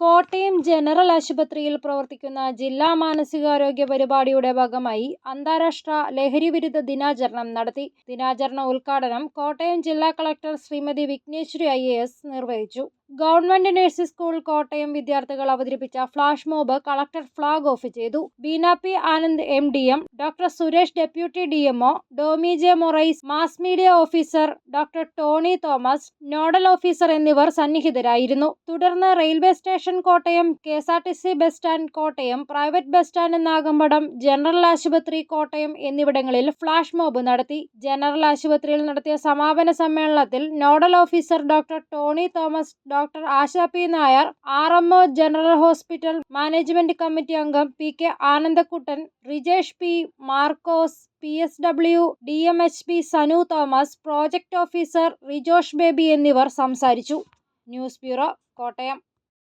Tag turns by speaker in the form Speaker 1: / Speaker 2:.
Speaker 1: Kottayam general ആശുപത്രിയിൽ പ്രവർത്തിക്കുന്ന ജില്ലാ മാനസികാരോഗ്യ പരിപാടിയുടെ ഭാഗമായി അന്താരാഷ്ട്ര ലഹരി വിരുദ്ധ ദിനാചരണം നടത്തി. ദിനാചരണ ഉദ്ഘാടനം കോട്ടയം ജില്ലാ കളക്ടർ ശ്രീമതി വിഘ്നേശ്വരി ഐ നിർവഹിച്ചു. ഗവൺമെന്റ് നഴ്സിംഗ് സ്കൂൾ കോട്ടയം വിദ്യാർത്ഥികൾ അവതരിപ്പിച്ച flash mob collector flag off ചെയ്തു. Beena P Anand M D M doctor Suresh deputy D MO Domi J Morais mass media officer doctor Tony Thomas nodal officer എന്നിവർ സന്നിഹിതരായിരുന്നു. തുടർന്ന് railway station Kottayam K S R T C bus stand Kottayam private bus stand Nagampadam general ആശുപത്രി കോട്ടയം എന്നിവിടങ്ങളിൽ flash mob നടത്തി. General ആശുപത്രിയിൽ നടത്തിയ സമാപന സമ്മേളനത്തിൽ nodal officer doctor Tony Thomas doctor Asha P Nair R M O general hospital management committee അംഗം P K Anandakuttan Rijesh P Markose P S W D M H P Sanu Thomas project officer Rijosh Baby എന്നിവർ സംസാരിച്ചു. News bureau Kottayam.